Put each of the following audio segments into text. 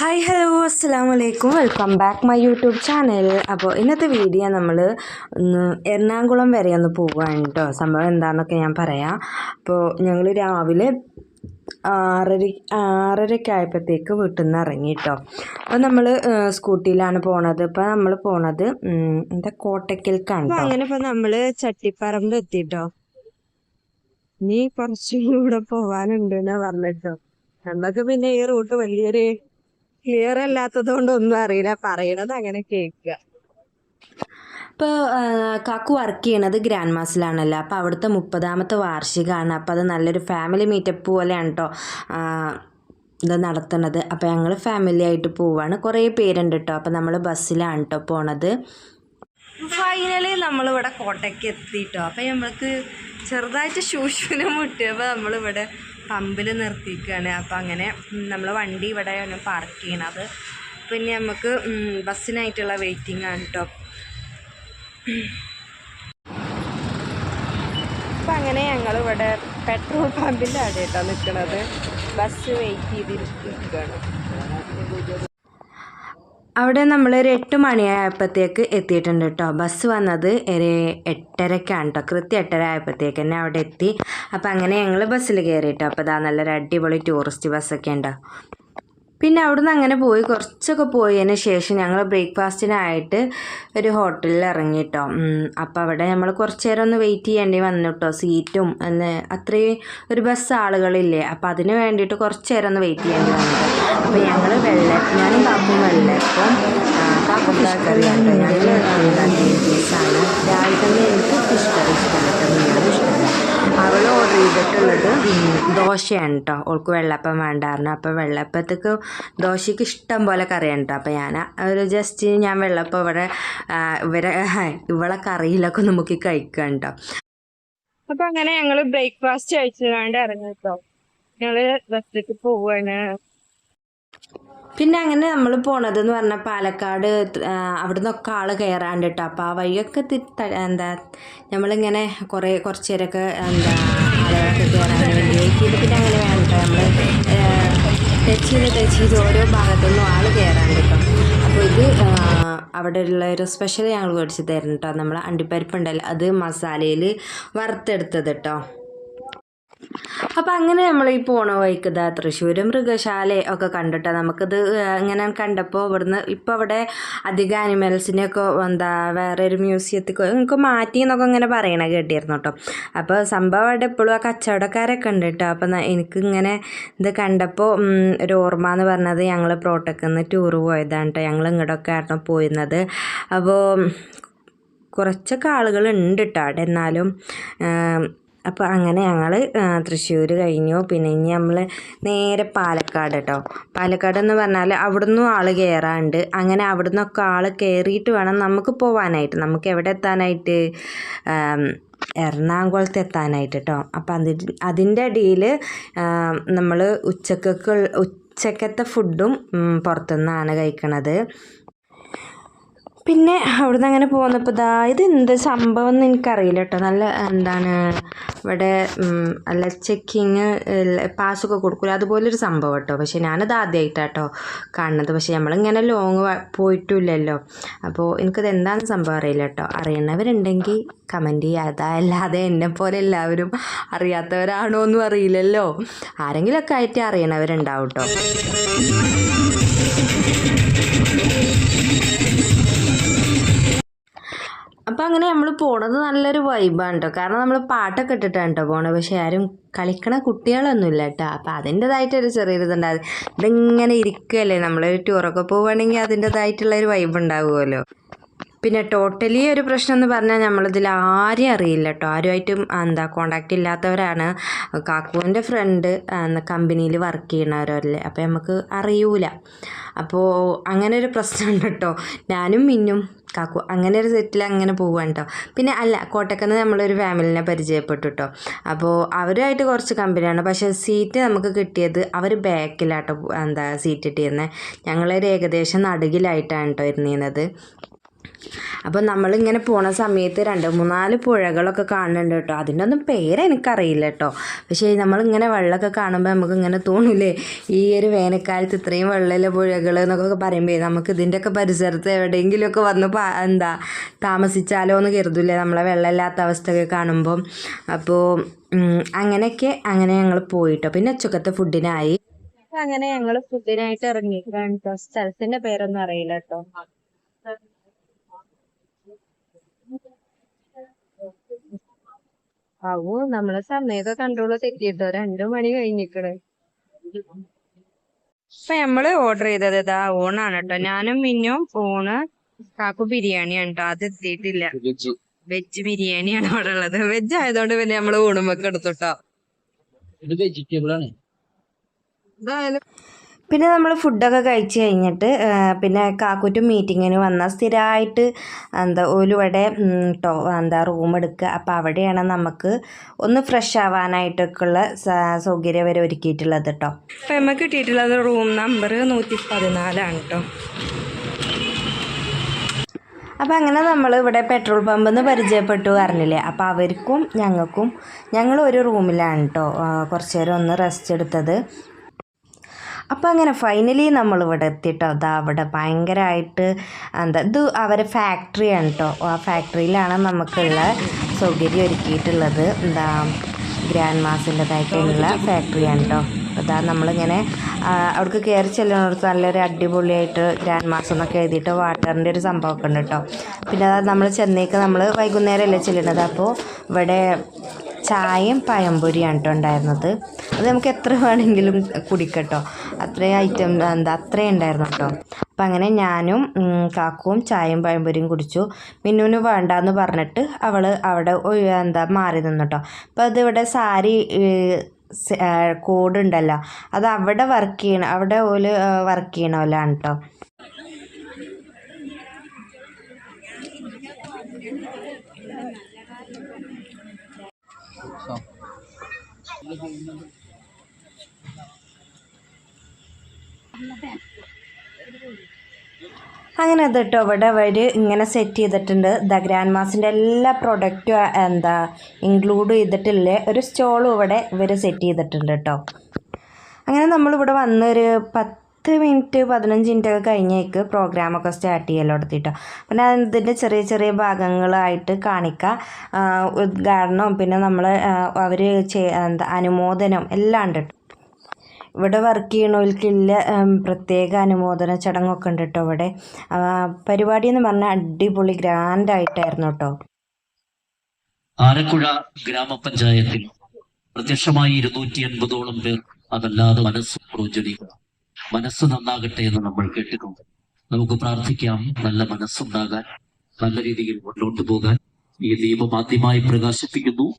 Hi hello അസ്സാം വലൈക്കും welcome back my YouTube channel അപ്പോൾ ഇന്നത്തെ വീഡിയോ നമ്മൾ ഒന്ന് എറണാകുളം വരെ ഒന്ന് പോവുകയാണ് കേട്ടോ സംഭവം എന്താണെന്നൊക്കെ ഞാൻ പറയാം. അപ്പോൾ ഞങ്ങൾ രാവിലെ ആറര ആറരയ്ക്ക് ആയപ്പോഴത്തേക്ക് വീട്ടിൽ നിന്ന് ഇറങ്ങി കേട്ടോ അപ്പോൾ നമ്മൾ സ്കൂട്ടിയിലാണ് പോണത്. ഇപ്പോൾ നമ്മൾ പോണത് എന്താ കോട്ടയ്ക്കൽക്കാണ് കേട്ടോ അങ്ങനെ ഇപ്പോൾ നമ്മൾ ചട്ടിപ്പറമ്പ് എത്തിട്ടോ നീ കുറച്ചും കൂടെ പോവാനുണ്ട് എന്നാ പറഞ്ഞിട്ടോ നമുക്ക് പിന്നെ ഈ റൂട്ട് വലിയൊരു ക്ലിയർ അല്ലാത്തത് കൊണ്ട് ഒന്നും അറിയില്ല. പറയണത് അങ്ങനെ കേൾക്കുക. ഇപ്പോൾ കാക്കു വർക്ക് ചെയ്യണത് ഗ്രാൻഡ് മാസിലാണല്ലോ. അപ്പോൾ അവിടുത്തെ മുപ്പതാമത്തെ വാർഷികമാണ് അപ്പോൾ അത് നല്ലൊരു ഫാമിലി മീറ്റപ്പ് പോലെയാണ് കേട്ടോ ഇത് നടത്തുന്നത്. അപ്പോൾ ഞങ്ങൾ ഫാമിലി ആയിട്ട് പോവാണ്. കുറേ പേരുണ്ട് കേട്ടോ അപ്പോൾ നമ്മൾ ബസ്സിലാണ് കേട്ടോ പോണത്. ഫൈനലി നമ്മളിവിടെ കോട്ടയ്ക്ക് എത്തിയിട്ടോ അപ്പോൾ നമ്മൾക്ക് ചെറുതായിട്ട് ശൂശുവിനെ മുട്ടിയപ്പോൾ നമ്മളിവിടെ പമ്പിൽ നിർത്തിയിരിക്കുകയാണ് അപ്പോൾ അങ്ങനെ നമ്മൾ വണ്ടി ഇവിടെ പാർക്ക് ചെയ്യണത്. പിന്നെ നമുക്ക് ബസ്സിനായിട്ടുള്ള വെയിറ്റിംഗ് ആണ് കേട്ടോ അപ്പം അങ്ങനെ ഞങ്ങൾ ഇവിടെ പെട്രോൾ പമ്പിന്റെ അവിടെ കേട്ടോ നിൽക്കുന്നത് ബസ് വെയിറ്റ് ചെയ്തിരിക്കുകയാണ് അവിടെ നമ്മൾ ഒരു എട്ട് മണിയായപ്പോഴത്തേക്ക് എത്തിയിട്ടുണ്ട് കേട്ടോ. ബസ് വന്നത് ഒരു എട്ടരക്കാണ് കേട്ടോ. കൃത്യം എട്ടര ആയപ്പോഴത്തേക്ക് തന്നെ അവിടെ എത്തി. അപ്പോൾ അങ്ങനെ ഞങ്ങൾ ബസ്സിൽ കയറി കേട്ടോ. അപ്പോൾ ഇതാ നല്ലൊരു അടിപൊളി ടൂറിസ്റ്റ് ബസ്സൊക്കെ ഉണ്ടോ. പിന്നെ അവിടുന്ന് അങ്ങനെ പോയി കുറച്ചൊക്കെ പോയതിന് ശേഷം ഞങ്ങൾ ബ്രേക്ക്ഫാസ്റ്റിനായിട്ട് ഒരു ഹോട്ടലിൽ ഇറങ്ങി കേട്ടോ അപ്പോൾ അവിടെ നമ്മൾ കുറച്ച് നേരം ഒന്ന് വെയിറ്റ് ചെയ്യേണ്ടി വന്നു കേട്ടോ സീറ്റും എന്ന് അത്രയും ഒരു ബസ് ആളുകളില്ലേ അപ്പോൾ അതിന് വേണ്ടിയിട്ട് കുറച്ച് നേരം ഒന്ന് വെയിറ്റ് ചെയ്യേണ്ടി വന്നു അപ്പോൾ ഞങ്ങൾ വെള്ള ഞാനും കാപ്പും വെള്ളപ്പം കാപ്പും കറിയാണ് ഞങ്ങൾ ആണ് രാവിലെ തന്നെ ചെയ്തിട്ടുള്ളത് ദോശയാണ് കേട്ടോ ഓൾക്ക് വെള്ളപ്പം വേണ്ടായിരുന്നു അപ്പോൾ വെള്ളപ്പത്തേക്ക് ദോശയ്ക്ക് ഇഷ്ടം പോലെ കറിയാണ് കേട്ടോ അപ്പോൾ ഞാൻ ഒരു ജസ്റ്റ് ഞാൻ വെള്ളപ്പം ഇവിടെ ഇവരെ ഇവളെ കറിയിലൊക്കെ നമുക്ക് കഴിക്കാം കേട്ടോ അപ്പൊ അങ്ങനെ ഞങ്ങൾ ബ്രേക്ക്ഫാസ്റ്റ് കഴിച്ചുകൊണ്ട് ഇറങ്ങി കേട്ടോ ഞങ്ങൾ ബസ്സിലേക്ക് പോവാണ്. പിന്നെ അങ്ങനെ നമ്മൾ പോണതെന്ന് പറഞ്ഞാൽ പാലക്കാട് അവിടെ അവിടുന്നൊക്കെ ആൾ കയറാണ്ട് കേട്ടോ അപ്പോൾ ആ വഴിയൊക്കെ എന്താ നമ്മളിങ്ങനെ കുറേ കുറച്ച് നേരമൊക്കെ എന്താ ആളുകളൊക്കെ കയറാൻ വേണ്ടി വെയിറ്റ് അങ്ങനെ വേണം നമ്മൾ ടച്ച് ചെയ്ത് ടച്ച് ചെയ്ത് ഓരോ ഭാഗത്തുനിന്നും ആൾ കയറാൻ കിട്ടും അപ്പോൾ ഇത് അവിടെ ഉള്ള ഒരു സ്പെഷ്യൽ ഞങ്ങൾ മേടിച്ച് തരണം കേട്ടോ നമ്മൾ അണ്ടിപ്പരിപ്പുണ്ടല്ലോ അത് മസാലയിൽ വറുത്തെടുത്തത് കേട്ടോ അപ്പം അങ്ങനെ നമ്മൾ ഈ പോണ വഴിക്ക് തൃശ്ശൂർ മൃഗശാല ഒക്കെ കണ്ടിട്ട്. നമുക്കിത് ഇങ്ങനെ കണ്ടപ്പോൾ ഇവിടുന്ന് ഇപ്പോൾ അവിടെ അധികം ആനിമൽസിനെയൊക്കെ എന്താ വേറെ ഒരു മ്യൂസിയത്തിൽ നിങ്ങൾക്ക് മാറ്റി എന്നൊക്കെ ഇങ്ങനെ പറയണ കേട്ടിരുന്നു കേട്ടോ. അപ്പോൾ സംഭവം അവിടെ എപ്പോഴും ആ കച്ചവടക്കാരൊക്കെ ഉണ്ട് കേട്ടോ. അപ്പം എനിക്ക് ഇങ്ങനെ ഇത് കണ്ടപ്പോൾ ഒരു ഓർമ്മ എന്ന് പറഞ്ഞത് ഞങ്ങൾ പ്രോട്ടക്കിൽ നിന്ന് ടൂറ് പോയതാണ് കേട്ടോ. ഞങ്ങൾ ഇങ്ങോട്ടൊക്കെ ആയിരുന്നു പോയിരുന്നത്. അപ്പോൾ കുറച്ചൊക്കെ ആളുകൾ ഉണ്ട് കേട്ടോ അവിടെ. എന്നാലും അപ്പോൾ അങ്ങനെ ഞങ്ങൾ തൃശ്ശൂർ കഴിഞ്ഞു. പിന്നെ ഇനി നമ്മൾ നേരെ പാലക്കാട് കേട്ടോ പാലക്കാട് എന്ന് പറഞ്ഞാൽ അവിടുന്ന് ആൾ കയറാണ്ട് അങ്ങനെ അവിടുന്നൊക്കെ ആൾ കയറിയിട്ട് വേണം നമുക്ക് പോവാനായിട്ട്. നമുക്ക് എവിടെ എത്താനായിട്ട്? എറണാകുളത്ത് എത്താനായിട്ട് കേട്ടോ അപ്പം അതിൽ അതിന്റെ ഇടയിൽ നമ്മൾ ഉച്ചക്കൊക്കെ ഉച്ചക്കത്തെ ഫുഡും പുറത്തുനിന്നാണ് കഴിക്കണത്. പിന്നെ അവിടുന്ന് അങ്ങനെ പോന്നപ്പോൾ ഇതാ ഇത് എന്ത് സംഭവം എന്ന് എനിക്കറിയില്ല കേട്ടോ നല്ല എന്താണ് ഇവിടെ അല്ല ചെക്കിങ് പാസ്സൊക്കെ കൊടുക്കില്ല അതുപോലൊരു സംഭവം കേട്ടോ പക്ഷേ ഞാനത് ആദ്യമായിട്ടാട്ടോ കാണുന്നത്. പക്ഷേ നമ്മളിങ്ങനെ ലോങ് പോയിട്ടില്ലല്ലോ. അപ്പോൾ എനിക്കത് എന്താണെന്ന് സംഭവം അറിയില്ല കേട്ടോ അറിയുന്നവരുണ്ടെങ്കിൽ കമന്റ് ചെയ്യാതെ അല്ലാതെ എന്നെപ്പോലെ പോലെ എല്ലാവരും അറിയാത്തവരാണോ എന്നും അറിയില്ലല്ലോ. ആരെങ്കിലുമൊക്കെ ആയിട്ട് അറിയണവരുണ്ടാവും കേട്ടോ അപ്പം അങ്ങനെ നമ്മൾ പോണത് നല്ലൊരു വൈബാണ് കേട്ടോ കാരണം നമ്മൾ പാട്ടൊക്കെ ഇട്ടിട്ടാണ് കേട്ടോ പോണത്. പക്ഷേ ആരും കളിക്കണ കുട്ടികളൊന്നുമില്ല കേട്ടോ അപ്പം അതിന്റെതായിട്ടൊരു ചെറിയൊരു ഇതുണ്ടാകും ഇതിങ്ങനെ ഇരിക്കുകയല്ലേ നമ്മൾ ടൂറൊക്കെ പോവുകയാണെങ്കിൽ അതിന്റെതായിട്ടുള്ള ഒരു വൈബ് ഉണ്ടാവുമല്ലോ. പിന്നെ ടോട്ടലി ഒരു പ്രശ്നം എന്ന് പറഞ്ഞാൽ നമ്മളിതിൽ ആരെയും അറിയില്ല കേട്ടോ ആരുമായിട്ടും എന്താ കോണ്ടാക്റ്റ് ഇല്ലാത്തവരാണ്. കാക്കുവിന്റെ ഫ്രണ്ട് കമ്പനിയിൽ വർക്ക് ചെയ്യണവരല്ലേ അപ്പോൾ നമുക്ക് അറിയൂല. അപ്പോൾ അങ്ങനെ ഒരു പ്രശ്നമുണ്ട് കേട്ടോ ഞാനും മിന്നും കാക്കു അങ്ങനെ ഒരു സെറ്റിൽ അങ്ങനെ പോവാണ് കേട്ടോ പിന്നെ അല്ല കോട്ടക്കന്ന് നമ്മളൊരു ഫാമിലിനെ പരിചയപ്പെട്ടു കേട്ടോ അപ്പോൾ അവരുമായിട്ട് കുറച്ച് കമ്പനിയാണ് പക്ഷേ സീറ്റ് നമുക്ക് കിട്ടിയത് അവർ ബാക്കിലാട്ടോ എന്താ സീറ്റ് കിട്ടിയിരുന്നത് ഞങ്ങളൊരു ഏകദേശം നടുകിലായിട്ടാണ് കേട്ടോ ഇരുന്നിരുന്നത്. അപ്പോൾ നമ്മളിങ്ങനെ പോണ സമയത്ത് രണ്ട് മൂന്നാൽ പുഴകളൊക്കെ കാണുന്നുണ്ട് കേട്ടോ. അതിന്റെ ഒന്നും പേര് എനിക്കറിയില്ല കേട്ടോ. പക്ഷേ നമ്മളിങ്ങനെ വെള്ളമൊക്കെ കാണുമ്പോൾ നമുക്ക് ഇങ്ങനെ തോന്നില്ലേ ഈ ഒരു വേനൽക്കാലത്ത് ഇത്രയും വെള്ളമില്ല പുഴകൾ എന്നൊക്കെ പറയുമ്പോൾ നമുക്ക് ഇതിന്റെയൊക്കെ പരിസരത്ത് എവിടെയെങ്കിലുമൊക്കെ വന്ന് എന്താ താമസിച്ചാലോ എന്ന് കരുതില്ലേ നമ്മളെ വെള്ളമില്ലാത്ത അവസ്ഥയൊക്കെ കാണുമ്പം. അപ്പോൾ അങ്ങനെയൊക്കെ അങ്ങനെ ഞങ്ങൾ പോയിട്ടോ. പിന്നെ ഉച്ചക്കത്തെ ഫുഡിനായി. അങ്ങനെ ഞങ്ങൾ ഫുഡിനായിട്ട് ഇറങ്ങി കേട്ടോ. സ്ഥലത്തിന്റെ പേരൊന്നും അറിയില്ല കേട്ടോ. അവു നമ്മളെ സമയമൊക്കെ കൺട്രോൾ തെറ്റിയിട്ടോ രണ്ടു മണി കഴിഞ്ഞിക്കണ്. ഇപ്പൊ നമ്മൾ ഓർഡർ ചെയ്തത് ഇതാ ഊണാണ് കേട്ടോ ഞാനും മിന്നും ഊണ് കാക്കു ബിരിയാണിയാണ് കേട്ടോ അത് എത്തിയിട്ടില്ല. വെജ്. ബിരിയാണിയാണ് അവിടെ ഉള്ളത്. വെജ് ആയതുകൊണ്ട് പിന്നെ നമ്മൾ ഊണുമൊക്കെ എടുത്തുട്ടോ ഇത് വെജിറ്റബിൾ ആണ്. പിന്നെ നമ്മൾ ഫുഡൊക്കെ കഴിച്ച് കഴിഞ്ഞിട്ട് പിന്നെ കാക്കൂറ്റും മീറ്റിങ്ങിന് വന്ന സ്ഥിരമായിട്ട് എന്താ ഓലിവിടെ ടോ എന്താ റൂം എടുക്കുക അപ്പോൾ അവിടെയാണ് നമുക്ക് ഒന്ന് ഫ്രഷ് ആവാനായിട്ടൊക്കെ ഉള്ള സൗകര്യം വരെ ഒരുക്കിയിട്ടുള്ളത് കേട്ടോ അപ്പോൾ നമുക്ക് കിട്ടിയിട്ടുള്ളത് റൂം നമ്പർ നൂറ്റി പതിനാലാണ് കേട്ടോ അപ്പം അങ്ങനെ നമ്മൾ ഇവിടെ പെട്രോൾ പമ്പെന്ന് പരിചയപ്പെട്ടു പറഞ്ഞില്ലേ? അപ്പോൾ അവർക്കും ഞങ്ങൾക്കും ഞങ്ങൾ ഒരു റൂമിലാണ് കേട്ടോ കുറച്ച് നേരം ഒന്ന് റെസ്റ്റ് എടുത്തത്. അപ്പോൾ അങ്ങനെ ഫൈനലി നമ്മൾ ഇവിടെ എത്തിട്ടോ. അതാ അവിടെ ഭയങ്കരമായിട്ട് എന്താ ഇത് അവരെ ഫാക്ടറിയാണ് കേട്ടോ ആ ഫാക്ടറിയിലാണ് നമുക്കുള്ള സൗകര്യം ഒരുക്കിയിട്ടുള്ളത്. എന്താ ഗ്രാൻഡ് മാസിന്റെതായിട്ടുള്ള ഫാക്ടറിയാണ് കേട്ടോ അതാ നമ്മളിങ്ങനെ അവിടേക്ക് കയറി ചെല്ലുന്നിടത്ത് നല്ലൊരു അടിപൊളിയായിട്ട് ഗ്രാൻഡ് മാസ് എന്നൊക്കെ എഴുതിയിട്ട് വാട്ടറിന്റെ ഒരു സംഭവമൊക്കെ ഉണ്ട് കേട്ടോ പിന്നെ അതാ നമ്മൾ ചെന്നൈക്ക് നമ്മൾ വൈകുന്നേരമല്ലേ ചെല്ലുന്നത്. അപ്പോൾ ഇവിടെ ചായയും പഴംപൊരിയാണ് കേട്ടോ ഉണ്ടായിരുന്നത്. അത് നമുക്ക് എത്ര വേണമെങ്കിലും കുടിക്കട്ടോ. അത്രയും ഐറ്റം എന്താ അത്രയും ഉണ്ടായിരുന്നു കേട്ടോ അപ്പം അങ്ങനെ ഞാനും കാക്കുവും ചായയും പഴംപൊരിയും കുടിച്ചു. മിന്നുവിന് വേണ്ടാന്ന് പറഞ്ഞിട്ട് അവൾ അവിടെ എന്താ മാറി നിന്നു കേട്ടോ അപ്പം അതിവിടെ സാരി കോഡ് ഉണ്ടല്ലോ. അത് അവിടെ വർക്ക് ചെയ്യണം അവിടെ ഓൽ വർക്ക് ചെയ്യണമല്ലാണ് കേട്ടോ അങ്ങനെ അത് കേട്ടോ ഇവിടെ അവർ ഇങ്ങനെ സെറ്റ് ചെയ്തിട്ടുണ്ട്. ദ ഗ്രാൻഡ് മാസിന്റെ എല്ലാ പ്രൊഡക്റ്റും എന്താ ഇൻക്ലൂഡ് ചെയ്തിട്ടില്ലേ? ഒരു സ്റ്റോളും ഇവിടെ ഇവർ സെറ്റ് ചെയ്തിട്ടുണ്ട് കേട്ടോ അങ്ങനെ നമ്മളിവിടെ വന്നൊരു ഒരു പത്ത് മിനിറ്റ് പതിനഞ്ച് മിനിറ്റൊക്കെ കഴിഞ്ഞേക്ക് പ്രോഗ്രാമൊക്കെ സ്റ്റാർട്ട് ചെയ്യലോ എടുത്തിട്ടോ പിന്നെ അതിന്റെ ചെറിയ ചെറിയ ഭാഗങ്ങളായിട്ട് കാണിക്കുക ഉദ്ഘാടനം പിന്നെ നമ്മൾ അവർ എന്താ അനുമോദനം എല്ലാം ഉണ്ട് ഇവിടെ വർക്ക് ചെയ്യണവർക്കില്ല പ്രത്യേക അനുമോദന ചടങ്ങൊക്കെ ഉണ്ട് കേട്ടോ ഇവിടെ. പരിപാടി എന്ന് പറഞ്ഞാൽ അടിപൊളി ഗ്രാൻഡ് ആയിട്ടായിരുന്നു കേട്ടോ ആലക്കുഴ ഗ്രാമപഞ്ചായത്തിൽ പ്രത്യക്ഷമായി ഇരുന്നൂറ്റി അൻപതോളം പേർ അതല്ലാതെ മനസ്സ് പ്രോജ്വലിക്കുക മനസ്സ് നന്നാകട്ടെ എന്ന് നമ്മൾ കേട്ടിട്ടുണ്ട്. നമുക്ക് പ്രാർത്ഥിക്കാം. നല്ല മനസ്സുണ്ടാകാൻ നല്ല രീതിയിൽ മുന്നോട്ട് പോകാൻ. ഈ ദീപം ആദ്യമായി പ്രകാശിപ്പിക്കുന്നു.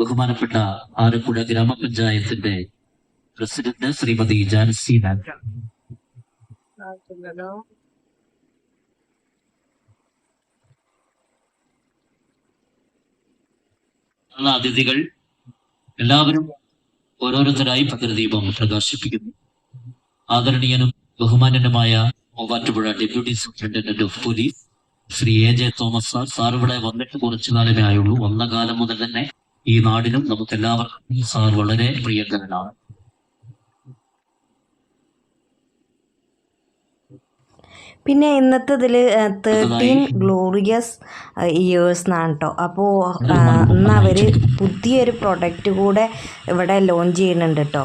ബഹുമാനപ്പെട്ട ആലപ്പുഴ ഗ്രാമപഞ്ചായത്തിന്റെ പ്രസിഡന്റ് ശ്രീമതി ജാൻസി അതിഥികൾ എല്ലാവരും ഓരോരുത്തരായി ഭദ്രദീപം പ്രകാശിപ്പിക്കുന്നു. ആദരണീയനും ബഹുമാനനുമായ Muvattupuzha deputy superintendent of police Shri A J Thomas sir. Sir ഇവിടെ വന്നിട്ട് കുറച്ചു കാലമേ ആയുള്ളൂ. വന്ന കാലം മുതൽ തന്നെ ഈ നാടിനും നമുക്ക് എല്ലാവർക്കും സാർ വളരെ പ്രിയങ്കരനാണ്. പിന്നെ ഇന്നത്തെ ഇതിൽ തേർട്ടീൻ ഗ്ലോറിയസ് ഇയേഴ്സ് എന്നാണ് കേട്ടോ അപ്പോ ഇന്ന് അവർ പുതിയൊരു പ്രൊഡക്റ്റ് കൂടെ ഇവിടെ ലോഞ്ച് ചെയ്യുന്നുണ്ട് കേട്ടോ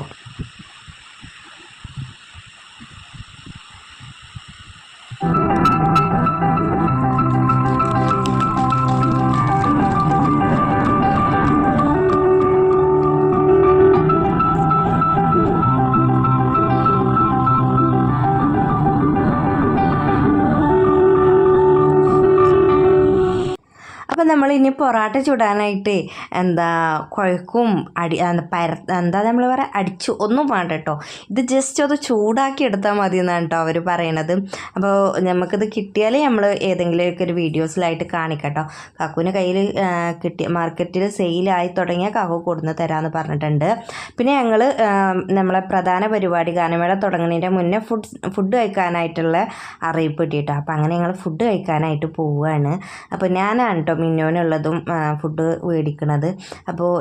ഇനി പൊറാട്ട ചുടാനായിട്ട് എന്താ കുഴക്കും അടി പര എന്താ നമ്മൾ പറയുക അടിച്ചു ഒന്നും വേണ്ട കേട്ടോ ഇത് ജസ്റ്റ് അത് ചൂടാക്കി എടുത്താൽ മതി എന്നാണ് കേട്ടോ അവർ പറയണത്. അപ്പോൾ നമുക്കിത് കിട്ടിയാൽ നമ്മൾ ഏതെങ്കിലുമൊക്കെ ഒരു വീഡിയോസിലായിട്ട് കാണിക്കട്ടോ കേട്ടോ കാക്കുവിന് കയ്യിൽ കിട്ടിയ മാർക്കറ്റിൽ സെയിലായി തുടങ്ങിയ കാക്കു കൊടുന്ന് തരാമെന്ന് പറഞ്ഞിട്ടുണ്ട്. പിന്നെ ഞങ്ങൾ നമ്മളെ പ്രധാന പരിപാടി ഗാനമേള തുടങ്ങുന്നതിന്റെ മുന്നേ ഫുഡ് ഫുഡ് കഴിക്കാനായിട്ടുള്ള അറിയിപ്പ് കിട്ടിയിട്ടോ. അപ്പോൾ അങ്ങനെ ഞങ്ങൾ ഫുഡ് കഴിക്കാനായിട്ട് പോവുകയാണ് അപ്പോൾ ഞാനാണ് കേട്ടോ മിന്നോനുള്ളതും ഫുഡ് മേടിക്കണത് അപ്പോൾ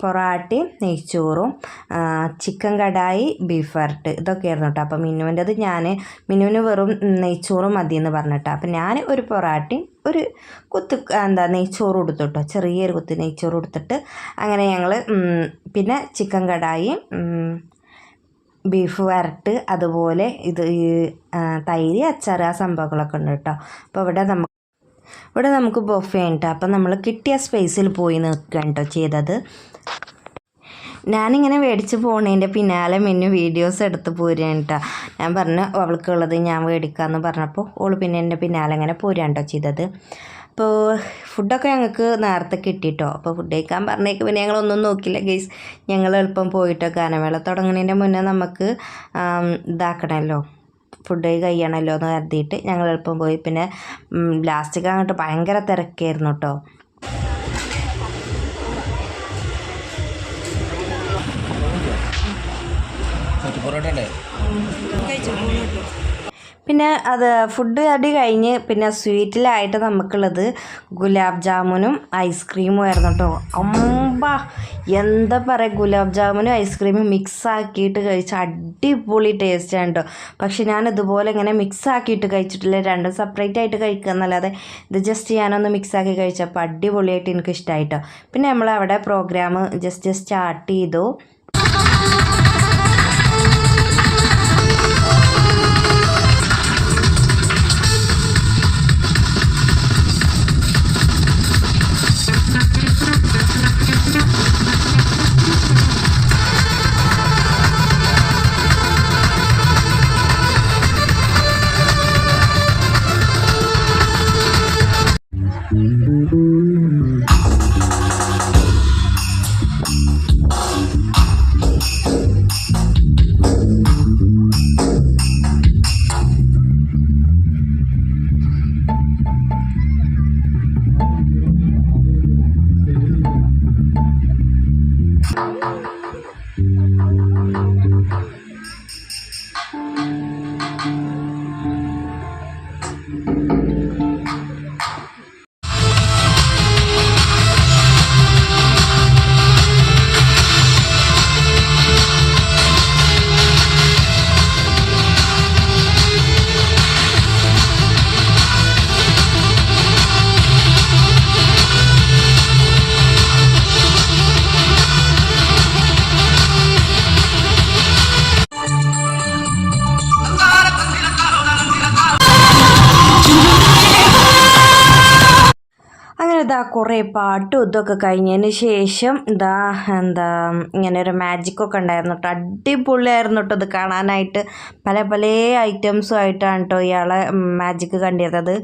പൊറാട്ടയും നെയ്ച്ചോറും ചിക്കൻ കടായി ബീഫ് വരട്ട് ഇതൊക്കെയായിരുന്നു കേട്ടോ. അപ്പോൾ മിനുവിന്റെത് ഞാൻ മിന്നുവിന് വെറും നെയ്ച്ചോറും മതി എന്ന് പറഞ്ഞിട്ടോ. അപ്പോൾ ഞാൻ ഒരു പൊറാട്ടയും ഒരു കുത്ത് എന്താ നെയ്ച്ചോറ് കൊടുത്തു കേട്ടോ ചെറിയൊരു കുത്ത് നെയ്ച്ചോറ് കൊടുത്തിട്ട് അങ്ങനെ ഞങ്ങൾ പിന്നെ ചിക്കൻ കടായി ബീഫ് വരട്ട് അതുപോലെ ഇത് തൈര് അച്ചാർ ആ സംഭവങ്ങളൊക്കെ ഉണ്ട് കേട്ടോ. അപ്പോൾ ഇവിടെ നമുക്ക് ഇവിടെ നമുക്ക് ബൊഫേ ഉണ്ട്. അപ്പം നമ്മൾ കിട്ടിയ സ്പേസിൽ പോയി നിൽക്കുകയാണ് കേട്ടോ ചെയ്തത്. ഞാനിങ്ങനെ മേടിച്ച് പോണതിന്റെ പിന്നാലെ മെന്നു വീഡിയോസ് എടുത്ത് പോരുകയാണ് കേട്ടോ ഞാൻ പറഞ്ഞു അവൾക്കുള്ളത് ഞാൻ മേടിക്കാമെന്ന് പറഞ്ഞപ്പോൾ ഓൾ പിന്നെ എന്റെ പിന്നാലെ ഇങ്ങനെ പോരുകയാണ് കേട്ടോ ചെയ്തത്. അപ്പോൾ ഫുഡൊക്കെ ഞങ്ങൾക്ക് നേരത്തെ കിട്ടിയിട്ടോ അപ്പോൾ ഫുഡ് കഴിക്കാൻ പറഞ്ഞേക്ക് പിന്നെ ഞങ്ങളൊന്നും നോക്കില്ല ഗെയ്സ് ഞങ്ങൾ എളുപ്പം പോയിട്ടോ ഗാനമേള തുടങ്ങുന്നതിന്റെ മുന്നേ നമുക്ക് ഇതാക്കണമല്ലോ ഫുഡ് കഴിയണമല്ലോ എന്ന് കരുതിയിട്ട് ഞങ്ങൾ എളുപ്പം പോയി. പിന്നെ ലാസ്റ്റൊക്കെ അങ്ങോട്ട് ഭയങ്കര തിരക്കായിരുന്നു കേട്ടോ പിന്നെ അത് ഫുഡ് അടി കഴിഞ്ഞ് പിന്നെ സ്വീറ്റിലായിട്ട് നമുക്കുള്ളത് ഗുലാബ് ജാമുനും ഐസ്ക്രീമും ആയിരുന്നു കേട്ടോ അമ്പ എന്താ പറയുക ഗുലാബ് ജാമുനും ഐസ്ക്രീമും മിക്സ് ആക്കിയിട്ട് കഴിച്ച അടിപൊളി ടേസ്റ്റാണ് കേട്ടോ പക്ഷെ ഞാൻ ഇതുപോലെ ഇങ്ങനെ മിക്സ് ആക്കിയിട്ട് കഴിച്ചിട്ടില്ല രണ്ടും സെപ്പറേറ്റ് ആയിട്ട് കഴിക്കുക എന്നല്ലാതെ ഇത് ജസ്റ്റ് ഞാനൊന്ന് മിക്സ് ആക്കി കഴിച്ചപ്പോൾ അടിപൊളിയായിട്ട് എനിക്ക് ഇഷ്ടമായിട്ടോ പിന്നെ നമ്മളവിടെ പ്രോഗ്രാം ജസ്റ്റ് സ്റ്റാർട്ട് ചെയ്തു. അങ്ങനെ ഇതാ കുറേ പാട്ടും ഇതൊക്കെ കഴിഞ്ഞതിന് ശേഷം ഇതാ എന്താ ഇങ്ങനെ ഒരു മാജിക്കൊക്കെ ഉണ്ടായിരുന്നു കേട്ടോ അടിപൊളിയായിരുന്നു കേട്ടോ ഇത് കാണാനായിട്ട്. പല പല ഐറ്റംസും ആയിട്ടാണ് കേട്ടോ ഇയാളെ മാജിക്ക് കണ്ടിരുന്നത്.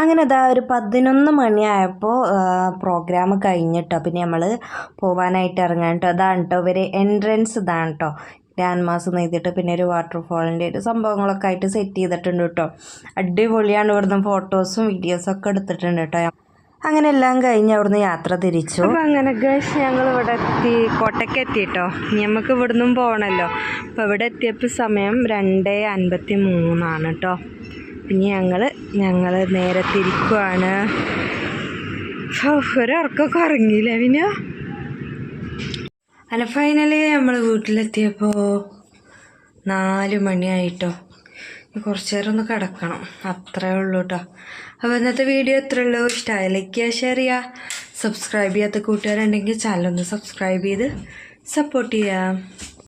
അങ്ങനെ ഇതാ ഒരു പതിനൊന്ന് മണിയായപ്പോൾ പ്രോഗ്രാം കഴിഞ്ഞിട്ടോ. പിന്നെ നമ്മൾ പോവാനായിട്ട് ഇറങ്ങാൻ കേട്ടോ അതാണ് കേട്ടോ ഇവർ എൻട്രൻസ് ഇതാണ് കേട്ടോ ഗ്രാൻഡ് മാസ് നെയ്തിട്ട് പിന്നെ ഒരു വാട്ടർഫോളിന്റെ ഒരു സംഭവങ്ങളൊക്കെ ആയിട്ട് സെറ്റ് ചെയ്തിട്ടുണ്ട് കേട്ടോ. അടിപൊളിയാണ് ഇവിടുന്ന് ഫോട്ടോസും വീഡിയോസും ഒക്കെ എടുത്തിട്ടുണ്ട് കേട്ടോ. അങ്ങനെ എല്ലാം കഴിഞ്ഞ് അവിടുന്ന് യാത്ര തിരിച്ചു. അപ്പോൾ അങ്ങനെ ഗേഷ് ഞങ്ങൾ ഇവിടെ എത്തി. കോട്ടയ്ക്ക് എത്തിയിട്ടോ നമുക്ക് ഇവിടുന്നും പോകണമല്ലോ അപ്പോൾ ഇവിടെ എത്തിയപ്പോൾ സമയം രണ്ട് അൻപത്തി മൂന്നാണ് കേട്ടോ. ഇനി ഞങ്ങൾ ഞങ്ങൾ നേരെ തിരിക്കുവാണ് ഒരർക്കൊക്കെ ഉറങ്ങിയില്ല പിന്നെ അല്ല ഫൈനലി നമ്മൾ വീട്ടിലെത്തിയപ്പോൾ നാല് മണിയായിട്ടോ. കുറച്ച് നേരം ഒന്ന് കിടക്കണം. അത്രേ ഉള്ളൂ കേട്ടോ അപ്പോൾ ഇന്നത്തെ വീഡിയോ എത്ര ഉള്ളൂ. ഇഷ്ടമായ ലൈക്ക് ചെയ്യുക ഷെയർ ചെയ്യുക സബ്സ്ക്രൈബ് ചെയ്യാത്ത കൂട്ടുകാരുണ്ടെങ്കിൽ ചാനലൊന്ന് സബ്സ്ക്രൈബ് ചെയ്ത് സപ്പോർട്ട് ചെയ്യുക.